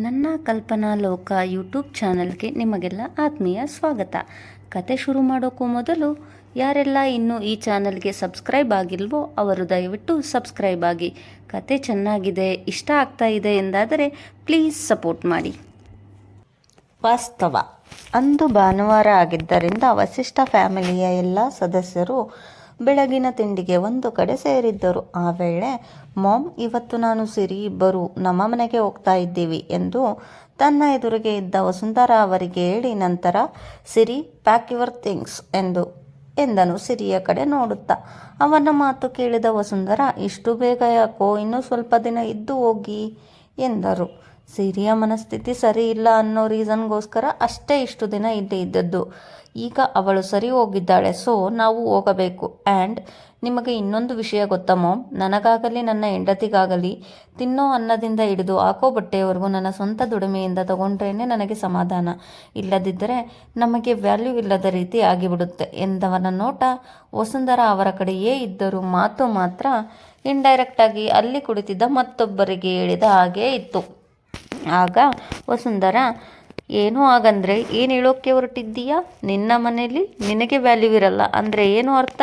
ನನ್ನ ಕಲ್ಪನಾ ಲೋಕ ಯೂಟ್ಯೂಬ್ ಚಾನಲ್ಗೆ ನಿಮಗೆಲ್ಲ ಆತ್ಮೀಯ ಸ್ವಾಗತ. ಕತೆ ಶುರು ಮಾಡೋಕ್ಕೂ ಮೊದಲು, ಯಾರೆಲ್ಲ ಇನ್ನೂ ಈ ಚಾನಲ್ಗೆ ಸಬ್ಸ್ಕ್ರೈಬ್ ಆಗಿಲ್ವೋ ಅವರು ದಯವಿಟ್ಟು ಸಬ್ಸ್ಕ್ರೈಬ್ ಆಗಿ. ಕತೆ ಚೆನ್ನಾಗಿದೆ, ಇಷ್ಟ ಆಗ್ತಾ ಇದೆ ಎಂದಾದರೆ ಪ್ಲೀಸ್ ಸಪೋರ್ಟ್ ಮಾಡಿ. ವಾಸ್ತವ. ಅಂದು ಭಾನುವಾರ ಆಗಿದ್ದರಿಂದ ವಸಿಷ್ಠ ಫ್ಯಾಮಿಲಿಯ ಎಲ್ಲ ಸದಸ್ಯರು ಬೆಳಗಿನ ತಿಂಡಿಗೆ ಒಂದು ಕಡೆ ಸೇರಿದ್ದರು. ಆ ವೇಳೆ, ಮಾಮ್, ಇವತ್ತು ನಾನು ಸಿರಿ ಇಬ್ಬರು ನಮ್ಮ ಮನೆಗೆ ಹೋಗ್ತಾ ಇದ್ದೀವಿ ಎಂದು ತನ್ನ ಎದುರಿಗೆ ಇದ್ದ ವಸುಂಧರಾ ಅವರಿಗೆ ಹೇಳಿ, ನಂತರ ಸಿರಿ, ಪ್ಯಾಕ್ ಯುವರ್ ಥಿಂಗ್ಸ್ ಎಂದು ಎಂದನು ಸಿರಿಯ ಕಡೆ ನೋಡುತ್ತಾ. ಅವನ ಮಾತು ಕೇಳಿದ ವಸುಂಧರ, ಇಷ್ಟು ಬೇಗ ಯಾಕೋ ಇನ್ನೂ ಸ್ವಲ್ಪ ದಿನ ಇದ್ದು ಹೋಗಿ ಎಂದರು. ಸಿರಿಯ ಮನಸ್ಥಿತಿ ಸರಿ ಇಲ್ಲ ಅನ್ನೋ ರೀಸನ್ಗೋಸ್ಕರ ಅಷ್ಟೇ ಇಷ್ಟು ದಿನ ಇಲ್ಲಿ ಇದ್ದದ್ದು. ಈಗ ಅವಳು ಸರಿ ಹೋಗಿದ್ದಾಳೆ, ಸೊ ನಾವು ಹೋಗಬೇಕು. ಆ್ಯಂಡ್ ನಿಮಗೆ ಇನ್ನೊಂದು ವಿಷಯ ಗೊತ್ತಾ ಮಾಮ್? ನನಗಾಗಲಿ, ನನ್ನ ಹೆಂಡತಿಗಾಗಲಿ, ತಿನ್ನೋ ಅನ್ನದಿಂದ ಹಿಡಿದು ಹಾಕೋ ಬಟ್ಟೆಯವರೆಗೂ ನನ್ನ ಸ್ವಂತ ದುಡಿಮೆಯಿಂದ ತಗೊಂಡ್ರೇ ನನಗೆ ಸಮಾಧಾನ. ಇಲ್ಲದಿದ್ದರೆ ನಮಗೆ ವ್ಯಾಲ್ಯೂ ಇಲ್ಲದ ರೀತಿ ಆಗಿಬಿಡುತ್ತೆ ಎಂದವನ ನೋಟ ವಸುಂಧರಾ ಅವರ ಕಡೆಯೇ ಇದ್ದರೂ ಮಾತು ಮಾತ್ರ ಇಂಡೈರೆಕ್ಟಾಗಿ ಅಲ್ಲಿ ಕುಳಿತಿದ್ದ ಮತ್ತೊಬ್ಬರಿಗೆ ಹೇಳಿದ ಹಾಗೇ ಇತ್ತು. ಆಗ ವಸುಂಧರಾ ಏನು ಹಾಗಂದ್ರೆ ಏನು ಹೇಳೋಕ್ಕೆ ಹೊರಟಿದ್ದೀಯಾ? ನಿನ್ನ ಮನೆಯಲ್ಲಿ ನಿನಗೆ ವ್ಯಾಲ್ಯೂ ಇರಲ್ಲ. ಅಂದರೆ ಏನು ಅರ್ಥ?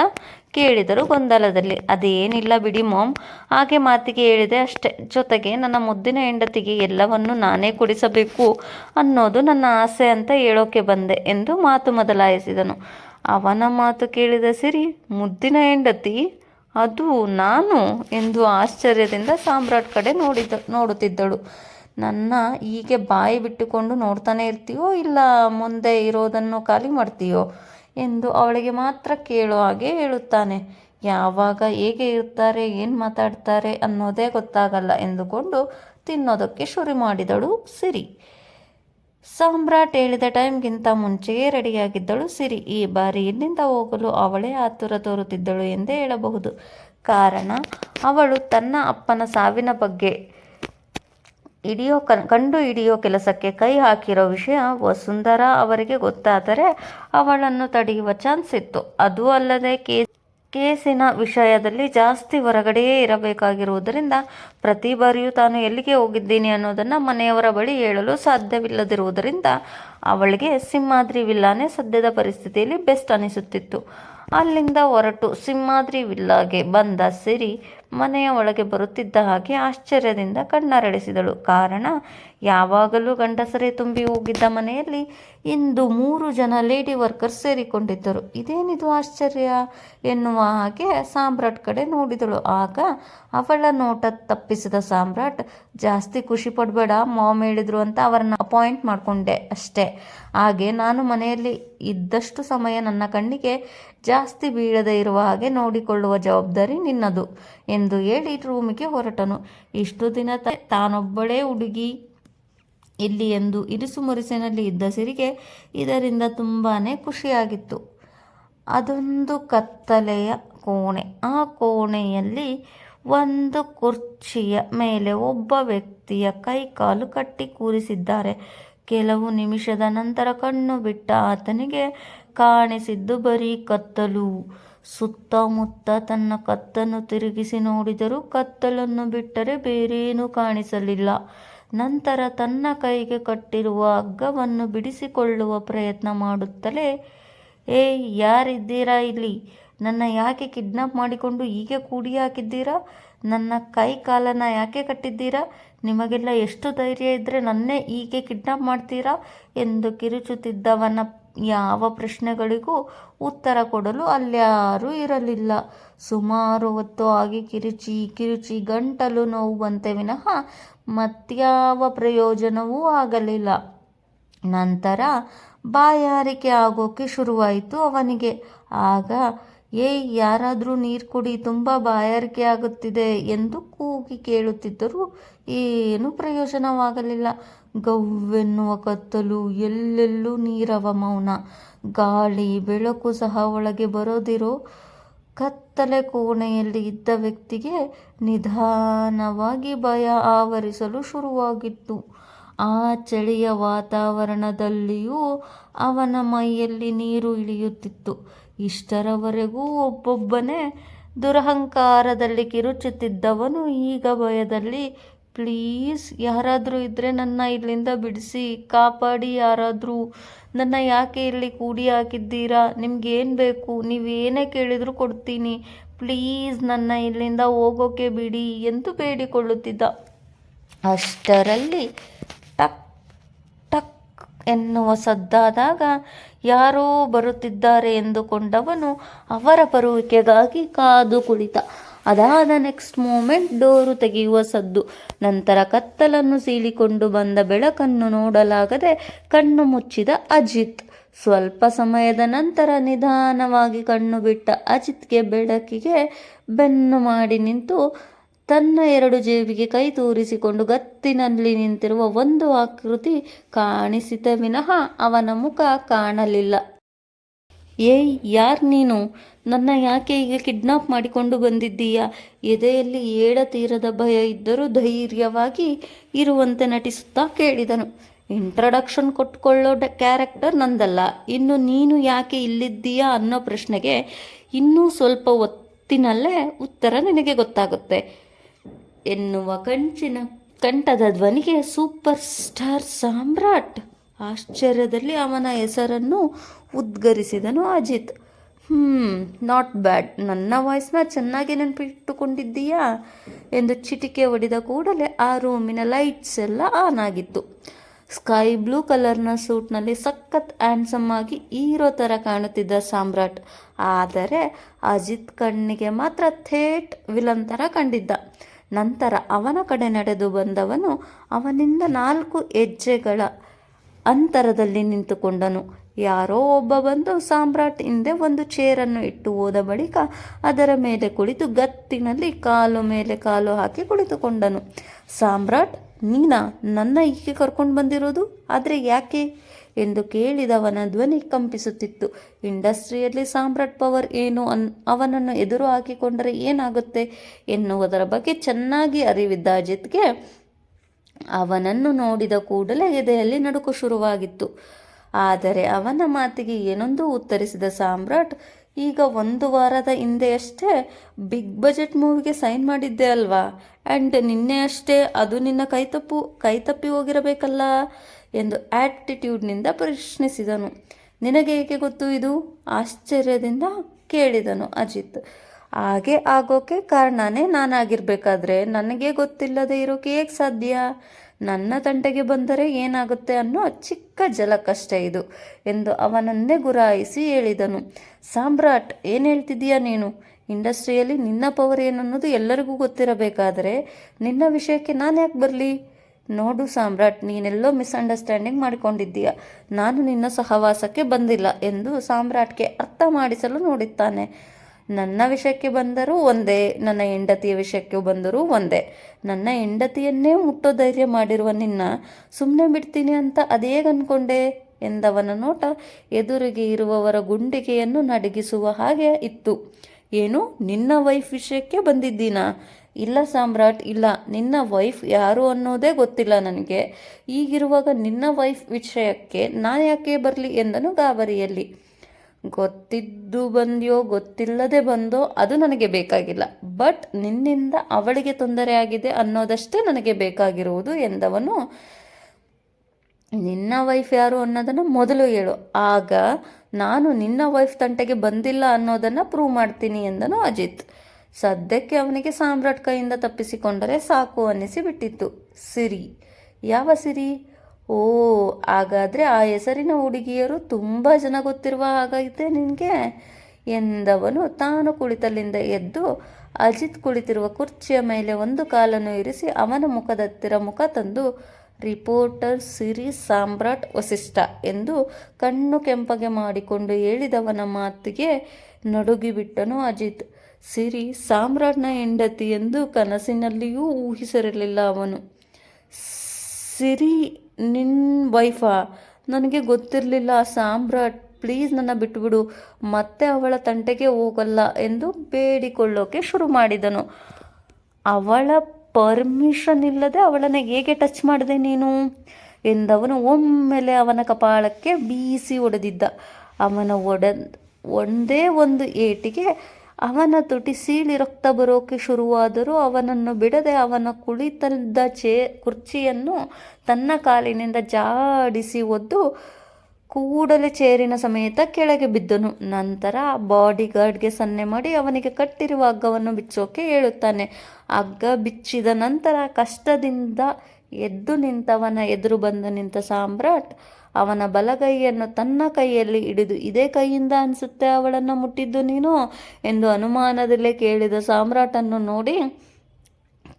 ಕೇಳಿದರು ಗೊಂದಲದಲ್ಲಿ. ಅದೇನಿಲ್ಲ ಬಿಡಿ ಮಾಮ್. ಹಾಗೆ ಮಾತಿಗೆ ಹೇಳಿದೆ, ಅಷ್ಟೆ. ಜೊತೆಗೆ ನನ್ನ ಮುದ್ದಿನ ಹೆಂಡತಿಗೆ ಎಲ್ಲವನ್ನು ನಾನೇ ಕೊಡಿಸಬೇಕು ಅನ್ನೋದು ನನ್ನ ಆಸೆ ಅಂತ ಹೇಳೋಕೆ ಬಂದೆ ಎಂದು ಮಾತು ಮೊದಲಾಯಿಸಿದನು ಅವನ ಮಾತು ಕೇಳಿದ ಸಿರಿ, ಮುದ್ದಿನ ಹೆಂಡತಿ? ಅದು ನಾನು? ಎಂದು ಆಶ್ಚರ್ಯದಿಂದ ಸಾಮ್ರಾಟ್ ಕಡೆ ನೋಡಿದ, ನೋಡುತ್ತಿದ್ದಳು. ನನ್ನ ಹೀಗೆ ಬಾಯಿ ಬಿಟ್ಟುಕೊಂಡು ನೋಡ್ತಾನೆ ಇರ್ತೀಯೋ ಇಲ್ಲ ಮುಂದೆ ಇರೋದನ್ನು ಖಾಲಿ ಮಾಡ್ತೀಯೋ ಎಂದು ಅವಳಿಗೆ ಮಾತ್ರ ಕೇಳೋ ಹಾಗೆ ಹೇಳುತ್ತಾನೆ. ಯಾವಾಗ ಹೇಗೆ ಇರ್ತಾರೆ, ಏನು ಮಾತಾಡ್ತಾರೆ ಅನ್ನೋದೇ ಗೊತ್ತಾಗಲ್ಲ ಎಂದುಕೊಂಡು ತಿನ್ನೋದಕ್ಕೆ ಶುರು ಮಾಡಿದಳು ಸಿರಿ. ಸಾಮ್ರಾಟ್ ಹೇಳಿದ ಟೈಮ್ಗಿಂತ ಮುಂಚೆಯೇ ರೆಡಿಯಾಗಿದ್ದಳು ಸಿರಿ. ಈ ಬಾರಿ ಇಲ್ಲಿಂದ ಹೋಗಲು ಅವಳೇ ಆತುರ ತೋರುತ್ತಿದ್ದಳು ಎಂದೇ ಹೇಳಬಹುದು. ಕಾರಣ, ಅವಳು ತನ್ನ ಅಪ್ಪನ ಸಾವಿನ ಬಗ್ಗೆ ಹಿಡಿಯೋ ಕನ್, ಕಂಡು ಹಿಡಿಯೋ ಕೆಲಸಕ್ಕೆ ಕೈ ಹಾಕಿರೋ ವಿಷಯ ವಸುಂಧರಾ ಅವರಿಗೆ ಗೊತ್ತಾದರೆ ಅವಳನ್ನು ತಡೆಯುವ ಚಾನ್ಸ್ ಇತ್ತು. ಅದು ಅಲ್ಲದೆ ಕೇಸ್ ಕೇಸಿನ ವಿಷಯದಲ್ಲಿ ಜಾಸ್ತಿ ಹೊರಗಡೆಯೇ ಇರಬೇಕಾಗಿರುವುದರಿಂದ ಪ್ರತಿ ಬಾರಿಯೂ ತಾನು ಎಲ್ಲಿಗೆ ಹೋಗಿದ್ದೀನಿ ಅನ್ನೋದನ್ನು ಮನೆಯವರ ಬಳಿ ಹೇಳಲು ಸಾಧ್ಯವಿಲ್ಲದಿರುವುದರಿಂದ ಅವಳಿಗೆ ಸಿಂಹಾದ್ರಿ ವಿಲ್ಲಾನೇ ಸದ್ಯದ ಪರಿಸ್ಥಿತಿಯಲ್ಲಿ ಬೆಸ್ಟ್ ಅನಿಸುತ್ತಿತ್ತು. ಅಲ್ಲಿಂದ ಹೊರಟು ಸಿಂಹಾದ್ರಿ ವಿಲ್ಲಾಗೆ ಬಂದ ಸಿರಿ ಮನೆಯ ಒಳಗೆ ಬರುತ್ತಿದ್ದ ಹಾಗೆ ಆಶ್ಚರ್ಯದಿಂದ ಕಣ್ಣರಳಿಸಿದಳು. ಕಾರಣ ಯಾವಾಗಲೂ ಗಂಡಸರೇ ತುಂಬಿ ಹೋಗಿದ್ದ ಮನೆಯಲ್ಲಿ ಇಂದು ಮೂರು ಜನ ಲೇಡಿ ವರ್ಕರ್ಸ್ ಸೇರಿಕೊಂಡಿದ್ದರು. ಇದೇನಿದು ಆಶ್ಚರ್ಯ ಎನ್ನುವ ಹಾಗೆ ಸಾಮ್ರಾಟ್ ಕಡೆ ನೋಡಿದಳು. ಆಗ ಅವಳ ನೋಟ ತಪ್ಪಿಸಿದ ಸಾಮ್ರಾಟ್, ಜಾಸ್ತಿ ಖುಷಿ ಪಡಬೇಡ ಮಾಮ್ ಹೇಳಿದ್ರು ಅಂತ ಅವರನ್ನ ಅಪಾಯಿಂಟ್ ಮಾಡಿಕೊಂಡೆ ಅಷ್ಟೇ. ಹಾಗೆ ನಾನು ಮನೆಯಲ್ಲಿ ಇದ್ದಷ್ಟು ಸಮಯ ನನ್ನ ಕಣ್ಣಿಗೆ ಜಾಸ್ತಿ ಬೀಳದೆ ಇರುವ ಹಾಗೆ ನೋಡಿಕೊಳ್ಳುವ ಜವಾಬ್ದಾರಿ ನಿನ್ನದು ಎಂದು ಹೇಳಿ ರೂಮಿಗೆ ಹೊರಟನು. ಇಷ್ಟು ದಿನ ತಾನೊಬ್ಬಳೇ ಹುಡುಗಿ ಇಲ್ಲಿ ಎಂದು ಇರಿಸು ಮುರಿಸಿನಲ್ಲಿ ಇದ್ದ ಸಿರಿಗೆ ಇದರಿಂದ ತುಂಬಾ ಖುಷಿಯಾಗಿತ್ತು. ಅದೊಂದು ಕತ್ತಲೆಯ ಕೋಣೆ. ಆ ಕೋಣೆಯಲ್ಲಿ ಒಂದು ಕುರ್ಚಿಯ ಮೇಲೆ ಒಬ್ಬ ವ್ಯಕ್ತಿಯ ಕೈಕಾಲು ಕಟ್ಟಿ ಕೂರಿಸಿದ್ದಾರೆ. ಕೆಲವು ನಿಮಿಷದ ನಂತರ ಕಣ್ಣು ಬಿಟ್ಟ ಆತನಿಗೆ ಕಾಣಿಸಿದ್ದು ಬರೀ ಕತ್ತಲು. ಸುತ್ತಮುತ್ತ ತನ್ನ ಕತ್ತನ್ನು ತಿರುಗಿಸಿ ನೋಡಿದರೂ ಕತ್ತಲನ್ನು ಬಿಟ್ಟರೆ ಬೇರೇನೂ ಕಾಣಿಸಲಿಲ್ಲ. ನಂತರ ತನ್ನ ಕೈಗೆ ಕಟ್ಟಿರುವ ಹಗ್ಗವನ್ನು ಬಿಡಿಸಿಕೊಳ್ಳುವ ಪ್ರಯತ್ನ ಮಾಡುತ್ತಲೇ ಏಯ್ ಯಾರಿದ್ದೀರಾ ಇಲ್ಲಿ? ನನ್ನ ಯಾಕೆ ಕಿಡ್ನಾಪ್ ಮಾಡಿಕೊಂಡು ಹೀಗೆ ಕೂಡಿ ಹಾಕಿದ್ದೀರಾ? ನನ್ನ ಕೈ ಕಾಲನ್ನು ಯಾಕೆ ಕಟ್ಟಿದ್ದೀರಾ? ನಿಮಗೆಲ್ಲ ಎಷ್ಟು ಧೈರ್ಯ ಇದ್ದರೆ ನನ್ನೇ ಹೀಗೆ ಕಿಡ್ನಾಪ್ ಮಾಡ್ತೀರಾ? ಎಂದು ಕಿರುಚುತ್ತಿದ್ದವನ ಯಾವ ಪ್ರಶ್ನೆಗಳಿಗೂ ಉತ್ತರ ಕೊಡಲು ಅಲ್ಯಾರೂ ಇರಲಿಲ್ಲ. ಸುಮಾರು ಹೊತ್ತು ಆಗಿ ಕಿರುಚಿ ಕಿರುಚಿ ಗಂಟಲು ನೋವು ಬಂತೆ ವಿನಃ ಮತ್ಯಾವ ಪ್ರಯೋಜನವೂ ಆಗಲಿಲ್ಲ. ನಂತರ ಬಾಯಾರಿಕೆ ಆಗೋಕೆ ಶುರುವಾಯಿತು ಅವನಿಗೆ. ಆಗ, ಏಯ್, ಯಾರಾದರೂ ನೀರು ಕುಡಿ, ತುಂಬ ಬಾಯಾರಿಕೆ ಆಗುತ್ತಿದೆ ಎಂದು ಕೂಗಿ ಕೇಳುತ್ತಿದ್ದರೂ ಏನೂ ಪ್ರಯೋಜನವಾಗಲಿಲ್ಲ. ಗವ್ವೆನ್ನುವ ಕತ್ತಲು ಎಲ್ಲೆಲ್ಲೂ ನೀರವ ಮೌನ. ಗಾಳಿ, ಬೆಳಕು ಸಹ ಒಳಗೆ ಬರೋದಿರೋ ಕತ್ತಲೆ ಕೋಣೆಯಲ್ಲಿ ಇದ್ದ ವ್ಯಕ್ತಿಗೆ ನಿಧಾನವಾಗಿ ಭಯ ಆವರಿಸಲು ಶುರುವಾಗಿತ್ತು. ಆ ಚಳಿಯ ವಾತಾವರಣದಲ್ಲಿಯೂ ಅವನ ಮೈಯಲ್ಲಿ ನೀರು ಇಳಿಯುತ್ತಿತ್ತು. ಇಷ್ಟರವರೆಗೂ ಒಬ್ಬೊಬ್ಬನೇ ದುರಹಂಕಾರದಲ್ಲಿ ಕಿರುಚುತ್ತಿದ್ದವನು ಈಗ ಭಯದಲ್ಲಿ, ಪ್ಲೀಸ್, ಯಾರಾದರೂ ಇದ್ದರೆ ನನ್ನ ಇಲ್ಲಿಂದ ಬಿಡಿಸಿ, ಕಾಪಾಡಿ, ಯಾರಾದರೂ ನನ್ನ ಯಾಕೆ ಇಲ್ಲಿ ಕೂಡಿ ಹಾಕಿದ್ದೀರಾ? ಏನು ಬೇಕು? ನೀವೇನೇ ಕೇಳಿದರೂ ಕೊಡ್ತೀನಿ. ಪ್ಲೀಸ್ ನನ್ನ ಇಲ್ಲಿಂದ ಹೋಗೋಕೆ ಬಿಡಿ ಎಂದು ಬೇಡಿಕೊಳ್ಳುತ್ತಿದ್ದ. ಅಷ್ಟರಲ್ಲಿ ಟಕ್ ಟಕ್ ಎನ್ನುವ ಸದ್ದಾದಾಗ ಯಾರೋ ಬರುತ್ತಿದ್ದಾರೆ ಎಂದುಕೊಂಡವನು ಅವರ ಬರುವಿಕೆಗಾಗಿ ಕಾದು ಕುಳಿತ. ಅದಾದ ನೆಕ್ಸ್ಟ್ ಮೂಮೆಂಟ್ ಡೋರು ತೆಗೆಯುವ ಸದ್ದು. ನಂತರ ಕತ್ತಲನ್ನು ಸೀಳಿಕೊಂಡು ಬಂದ ಬೆಳಕನ್ನು ನೋಡಲಾಗದೆ ಕಣ್ಣು ಮುಚ್ಚಿದ ಅಜಿತ್. ಸ್ವಲ್ಪ ಸಮಯದ ನಂತರ ನಿಧಾನವಾಗಿ ಕಣ್ಣು ಬಿಟ್ಟ ಅಜಿತ್ಗೆ ಬೆಳಕಿಗೆ ಬೆನ್ನು ಮಾಡಿ ನಿಂತು ತನ್ನ ಎರಡು ಜೇಬಿಗೆ ಕೈ ತೂರಿಸಿಕೊಂಡು ಗತ್ತಿನಲ್ಲಿ ನಿಂತಿರುವ ಒಂದು ಆಕೃತಿ ಕಾಣಿಸಿತ ವಿನಃ ಅವನ ಮುಖ ಕಾಣಲಿಲ್ಲ. ಏಯ್, ಯಾರ್ ನೀನು? ನನ್ನ ಯಾಕೆ ಈಗ ಕಿಡ್ನಾಪ್ ಮಾಡಿಕೊಂಡು ಬಂದಿದ್ದೀಯಾ? ಎದೆಯಲ್ಲಿ ಏಳತೀರದ ಭಯ ಇದ್ದರೂ ಧೈರ್ಯವಾಗಿ ಇರುವಂತೆ ನಟಿಸುತ್ತಾ ಕೇಳಿದನು. ಇಂಟ್ರಡಕ್ಷನ್ ಕೊಟ್ಕೊಳ್ಳೋ ಡ ಕ್ಯಾರೆಕ್ಟರ್ ನಂದಲ್ಲ. ಇನ್ನು ನೀನು ಯಾಕೆ ಇಲ್ಲಿದ್ದೀಯಾ ಅನ್ನೋ ಪ್ರಶ್ನೆಗೆ ಇನ್ನೂ ಸ್ವಲ್ಪ ಹೊತ್ತಿನಲ್ಲೇ ಉತ್ತರ ನಿನಗೆ ಗೊತ್ತಾಗುತ್ತೆ. ಎನ್ನುವ ಕಂಚಿನ, ಕಂಠದ ಧ್ವನಿಗೆ ಸೂಪರ್ ಸ್ಟಾರ್ ಸಾಮ್ರಾಟ್. ಆಶ್ಚರ್ಯದಲ್ಲಿ ಅವನ ಹೆಸರನ್ನು ಉದ್ಗರಿಸಿದನು ಅಜಿತ್. ಹ್ಮ್ ನಾಟ್ ಬ್ಯಾಡ್ ನನ್ನ ವಾಯ್ಸ್ನ ಚೆನ್ನಾಗಿ ನೆನಪಿಟ್ಟುಕೊಂಡಿದ್ದೀಯಾ? ಎಂದು ಚಿಟಿಕೆ ಹೊಡೆದ ಕೂಡಲೇ ಆ ರೂಮಿನ ಲೈಟ್ಸ್ ಎಲ್ಲ ಆನ್ ಆಗಿತ್ತು. ಸ್ಕೈ ಬ್ಲೂ ಕಲರ್ನ ಸೂಟ್ನಲ್ಲಿ ಸಖತ್ ಹ್ಯಾಂಡ್ಸಮ್ ಆಗಿ ಹೀರೋ ಥರ ಕಾಣುತ್ತಿದ್ದ ಸಾಮ್ರಾಟ್. ಆದರೆ ಅಜಿತ್ ಕಣ್ಣಿಗೆ ಮಾತ್ರ ಥೇಟ್ ವಿಲನ್ ಥರ ಕಂಡಿದ್ದ. ನಂತರ ಅವನ ಕಡೆ ನಡೆದು ಬಂದವನು ಅವನಿಂದ ನಾಲ್ಕು ಹೆಜ್ಜೆಗಳ ಅಂತರದಲ್ಲಿ ನಿಂತುಕೊಂಡನು. ಯಾರೋ ಒಬ್ಬ ಬಂದು ಸಾಮ್ರಾಟ್ ಹಿಂದೆ ಒಂದು ಚೇರನ್ನು ಇಟ್ಟು ಹೋದ ಬಳಿಕ ಅದರ ಮೇಲೆ ಕುಳಿತು ಗತ್ತಿನಲ್ಲಿ ಕಾಲು ಮೇಲೆ ಕಾಲು ಹಾಕಿ ಕುಳಿತುಕೊಂಡನು. ಸಾಮ್ರಾಟ್, ನೀನಾ ನನ್ನ ಈಕೆ ಕರ್ಕೊಂಡು ಬಂದಿರೋದು? ಆದರೆ ಯಾಕೆ? ಎಂದು ಕೇಳಿದವನ ಧ್ವನಿ ಕಂಪಿಸುತ್ತಿತ್ತು. ಇಂಡಸ್ಟ್ರಿಯಲ್ಲಿ ಸಾಮ್ರಾಟ್ ಪವರ್ ಏನು? ಅನ್, ಅವನನ್ನು ಎದುರು ಹಾಕಿಕೊಂಡರೆ ಏನಾಗುತ್ತೆ? ಎನ್ನುವುದರ ಬಗ್ಗೆ ಚೆನ್ನಾಗಿ ಅರಿವಿದ್ದ ಅಜಿತ್ಗೆ ಅವನನ್ನು ನೋಡಿದ ಕೂಡಲೇ ಎದೆಯಲ್ಲಿ ನಡುಕು ಶುರುವಾಗಿತ್ತು. ಆದರೆ ಅವನ ಮಾತಿಗೆ ಏನೊಂದು ಉತ್ತರಿಸಿದ ಸಾಮ್ರಾಟ್, ಈಗ ಒಂದು ವಾರದ ಹಿಂದೆಯಷ್ಟೇ ಬಿಗ್ ಬಜೆಟ್ ಮೂವಿಗೆ ಸೈನ್ ಮಾಡಿದ್ದೆ ಅಲ್ವಾ? ಆ್ಯಂಡ್ ನಿನ್ನೆ ಅಷ್ಟೇ ಅದು ನಿನ್ನ ಕೈತಪ್ಪು, ಕೈತಪ್ಪಿ ಹೋಗಿರಬೇಕಲ್ಲ? ಎಂದು ಆ್ಯಟಿಟ್ಯೂಡ್ನಿಂದ ಪ್ರಶ್ನಿಸಿದನು. ನಿನಗೆ ಏಕೆ ಗೊತ್ತು ಇದು? ಆಶ್ಚರ್ಯದಿಂದ ಕೇಳಿದನು ಅಜಿತ್. ಹಾಗೆ ಆಗೋಕೆ ಕಾರಣನೇ ನಾನಾಗಿರ್ಬೇಕಾದ್ರೆ ನನಗೆ ಗೊತ್ತಿಲ್ಲದೆ ಇರೋಕೆ ಹೇಗೆ ಸಾಧ್ಯ? ನನ್ನ ತಂಟೆಗೆ ಬಂದರೆ ಏನಾಗುತ್ತೆ ಅನ್ನೋ ಚಿಕ್ಕ ಜಲಕಷ್ಟೇ ಇದು ಎಂದು ಅವನನ್ನೇ ಗುರಾಯಿಸಿ ಹೇಳಿದನು. ಸಾಮ್ರಾಟ್, ಏನು ಹೇಳ್ತಿದ್ದೀಯಾ ನೀನು? ಇಂಡಸ್ಟ್ರಿಯಲ್ಲಿ ನಿನ್ನ ಪವರ್ ಏನನ್ನೋದು ಎಲ್ಲರಿಗೂ ಗೊತ್ತಿರಬೇಕಾದರೆ ನಿನ್ನ ವಿಷಯಕ್ಕೆ ನಾನು ಯಾಕೆ ಬರಲಿ? ನೋಡು ಸಾಮ್ರಾಟ್, ನೀನೆಲ್ಲೋ ಮಿಸ್ಅಂಡರ್ಸ್ಟ್ಯಾಂಡಿಂಗ್ ಮಾಡಿಕೊಂಡಿದ್ದೀಯ. ನಾನು ನಿನ್ನ ಸಹವಾಸಕ್ಕೆ ಬಂದಿಲ್ಲ ಎಂದು ಸಾಮ್ರಾಟ್ಗೆ ಅರ್ಥ ಮಾಡಿಸಲು ನೋಡುತ್ತಾನೆ. ನನ್ನ ವಿಷಯಕ್ಕೆ ಬಂದರೂ ಒಂದೇ, ನನ್ನ ಹೆಂಡತಿಯ ವಿಷಯಕ್ಕೆ ಬಂದರೂ ಒಂದೇ. ನನ್ನ ಹೆಂಡತಿಯನ್ನೇ ಮುಟ್ಟೋ ಧೈರ್ಯ ಮಾಡಿರುವ ನಿನ್ನ ಸುಮ್ಮನೆ ಬಿಡ್ತೀನಿ ಅಂತ ಅದೇಗನ್ಕೊಂಡೆ ಎಂದವನ ನೋಟ ಎದುರಿಗೆ ಇರುವವರ ಗುಂಡಿಗೆಯನ್ನು ನಡಗಿಸುವ ಹಾಗೆ ಇತ್ತು. ಏನು, ನಿನ್ನ ವೈಫ್ ವಿಷಯಕ್ಕೆ ಬಂದಿದ್ದೀನಾ? ಇಲ್ಲ ಸಾಮ್ರಾಟ್, ಇಲ್ಲ. ನಿನ್ನ ವೈಫ್ ಯಾರು ಅನ್ನೋದೇ ಗೊತ್ತಿಲ್ಲ ನನಗೆ. ಈಗಿರುವಾಗ ನಿನ್ನ ವೈಫ್ ವಿಷಯಕ್ಕೆ ನಾ ಯಾಕೆ ಬರಲಿ ಎಂದನು ಗಾಬರಿಯಲ್ಲಿ. ಗೊತ್ತಿದ್ದು ಬಂದ್ಯೋ, ಗೊತ್ತಿಲ್ಲದೆ ಬಂದೋ ಅದು ನನಗೆ ಬೇಕಾಗಿಲ್ಲ. ಬಟ್ ನಿನ್ನಿಂದ ಅವಳಿಗೆ ತೊಂದರೆ ಆಗಿದೆ ಅನ್ನೋದಷ್ಟೇ ನನಗೆ ಬೇಕಾಗಿರುವುದು ಎಂದವನು ನಿನ್ನ ವೈಫ್ ಯಾರು ಅನ್ನೋದನ್ನು ಮೊದಲು ಹೇಳು. ಆಗ ನಾನು ನಿನ್ನ ವೈಫ್ ತಂಟೆಗೆ ಬಂದಿಲ್ಲ ಅನ್ನೋದನ್ನು ಪ್ರೂವ್ ಮಾಡ್ತೀನಿ ಎಂದನು ಅಜಿತ್. ಸದ್ಯಕ್ಕೆ ಅವನಿಗೆ ಸಾಮ್ರಾಟ್ ಕೈಯಿಂದ ತಪ್ಪಿಸಿಕೊಂಡರೆ ಸಾಕು ಅನ್ನಿಸಿ ಬಿಟ್ಟಿತ್ತು. ಸಿರಿ. ಯಾವ ಸಿರಿ? ಓ, ಹಾಗಾದರೆ ಆ ಹೆಸರಿನ ಹುಡುಗಿಯರು ತುಂಬ ಜನ ಗೊತ್ತಿರುವ ಹಾಗಾಗಿದೆ ನಿನಗೆ? ಎಂದವನು ತಾನು ಕುಳಿತಲ್ಲಿಂದ ಎದ್ದು ಅಜಿತ್ ಕುಳಿತಿರುವ ಕುರ್ಚಿಯ ಮೇಲೆ ಒಂದು ಕಾಲನ್ನು ಇರಿಸಿ ಅವನ ಮುಖದತ್ತಿರ ಮುಖ ತಂದು, ರಿಪೋರ್ಟರ್ ಸಿರಿ ಸಾಮ್ರಾಟ್ ವಸಿಷ್ಠ ಎಂದು ಕಣ್ಣು ಕೆಂಪಗೆ ಮಾಡಿಕೊಂಡು ಹೇಳಿದವನ ಮಾತಿಗೆ ನಡುಗಿಬಿಟ್ಟನು ಅಜಿತ್. ಸಿರಿ ಸಾಮ್ರಾಟ್ನ ಹೆಂಡತಿ ಎಂದು ಕನಸಿನಲ್ಲಿಯೂ ಊಹಿಸಿರಲಿಲ್ಲ ಅವನು. ಸಿರಿ ನಿನ್ನ ವೈಫಾ ನನಗೆ ಗೊತ್ತಿರಲಿಲ್ಲ ಸಾಮ್ರಾಟ್ ಪ್ಲೀಸ್ ನನ್ನ ಬಿಟ್ಟುಬಿಡು ಮತ್ತೆ ಅವಳ ತಂಟೆಗೆ ಹೋಗಲ್ಲ ಎಂದು ಬೇಡಿಕೊಳ್ಳೋಕೆ ಶುರು ಮಾಡಿದನು. ಅವಳ ಪರ್ಮಿಷನ್ ಇಲ್ಲದೆ ಅವಳನ್ನು ಹೇಗೆ ಟಚ್ ಮಾಡಿದೆ ನೀನು? ಎಂದವನು ಒಮ್ಮೆಲೆ ಅವನ ಕಪಾಳಕ್ಕೆ ಬೀಸಿ ಒಡೆದಿದ್ದ. ಅವನ ಒಡ, ಒಂದೇ ಒಂದು ಏಟಿಗೆ ಅವನ ತುಟಿ ಸೀಳಿ ರಕ್ತ ಬರೋಕೆ ಶುರುವಾದರೂ ಅವನನ್ನು ಬಿಡದೆ ಅವನ ಕುಳಿತದ್ದ ಚೇ, ಕುರ್ಚಿಯನ್ನು ತನ್ನ ಕಾಲಿನಿಂದ ಜಾಡಿಸಿ ಒದ್ದು ಕೂಡಲೇ ಚೇರಿನ ಸಮೇತ ಕೆಳಗೆ ಬಿದ್ದನು. ನಂತರ ಬಾಡಿ ಗಾರ್ಡ್ಗೆ ಸನ್ನೆ ಮಾಡಿ ಅವನಿಗೆ ಕಟ್ಟಿರುವ ಹಗ್ಗವನ್ನು ಬಿಚ್ಚೋಕೆ ಹೇಳುತ್ತಾನೆ. ಹಗ್ಗ ಬಿಚ್ಚಿದ ನಂತರ ಕಷ್ಟದಿಂದ ಎದ್ದು ನಿಂತವನ ಎದುರು ಬಂದು ನಿಂತ ಸಾಮ್ರಾಟ್ ಅವನ ಬಲಗೈಯನ್ನು ತನ್ನ ಕೈಯಲ್ಲಿ ಹಿಡಿದು ಇದೇ ಕೈಯಿಂದ ಅನಿಸುತ್ತೆ ಅವಳನ್ನು ಮುಟ್ಟಿದ್ದು ನೀನು ಎಂದು ಅನುಮಾನದಲ್ಲೇ ಕೇಳಿದ ಸಾಮ್ರಾಟನ್ನು ನೋಡಿ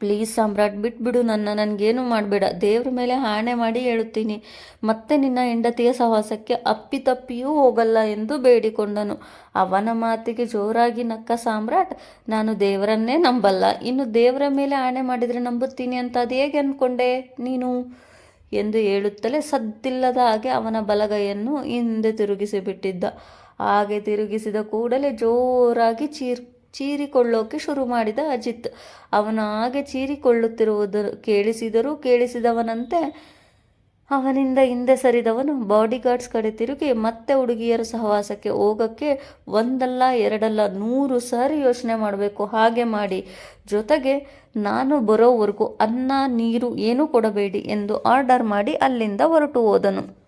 ಪ್ಲೀಸ್ ಸಾಮ್ರಾಟ್, ಬಿಟ್ಬಿಡು ನನ್ನ, ನನಗೇನು ಮಾಡಬೇಡ. ದೇವ್ರ ಮೇಲೆ ಆಣೆ ಮಾಡಿ ಹೇಳುತ್ತೀನಿ. ಮತ್ತೆ ನಿನ್ನ ಹೆಂಡತಿಯ ಸಹವಾಸಕ್ಕೆ ಅಪ್ಪಿತಪ್ಪಿಯೂ ಹೋಗಲ್ಲ ಎಂದು ಬೇಡಿಕೊಂಡನು. ಅವನ ಮಾತಿಗೆ ಜೋರಾಗಿ ನಕ್ಕ ಸಾಮ್ರಾಟ್, ನಾನು ದೇವರನ್ನೇ ನಂಬಲ್ಲ. ಇನ್ನು ದೇವರ ಮೇಲೆ ಆಣೆ ಮಾಡಿದರೆ ನಂಬುತ್ತೀನಿ ಅಂತ ಅದು ಹೇಗೆ ಅಂದ್ಕೊಂಡೆ ನೀನು? ಎಂದು ಹೇಳುತ್ತಲೇ ಸದ್ದಿಲ್ಲದ ಹಾಗೆ ಅವನ ಬಲಗೈಯನ್ನು ಹಿಂದೆ ತಿರುಗಿಸಿಬಿಟ್ಟಿದ್ದ. ಹಾಗೆ ತಿರುಗಿಸಿದ ಕೂಡಲೇ ಜೋರಾಗಿ ಚೀರ್ ಚೀರಿಕೊಳ್ಳೋಕೆ ಶುರು ಮಾಡಿದ ಅಜಿತ್. ಅವನು ಹಾಗೆ ಚೀರಿಕೊಳ್ಳುತ್ತಿರುವುದು ಕೇಳಿಸಿದರೂ ಕೇಳಿಸಿದವನಂತೆ ಅವನಿಂದ ಹಿಂದೆ ಸರಿದವನು ಬಾಡಿಗಾರ್ಡ್ಸ್ ಕಡೆ ತಿರುಗಿ ಮತ್ತೆ ಹುಡುಗಿಯರ ಸಹವಾಸಕ್ಕೆ ಹೋಗಕ್ಕೆ ಒಂದಲ್ಲ ಎರಡಲ್ಲ ನೂರು ಸಾರಿ ಯೋಚನೆ ಮಾಡಬೇಕು. ಹಾಗೆ ಮಾಡಿ, ಜೊತೆಗೆ ನಾನು ಬರೋವರೆಗೂ ಅನ್ನ, ನೀರು ಏನೂ ಕೊಡಬೇಡಿ ಎಂದು ಆರ್ಡರ್ ಮಾಡಿ ಅಲ್ಲಿಂದ ಹೊರಟು ಹೋದನು.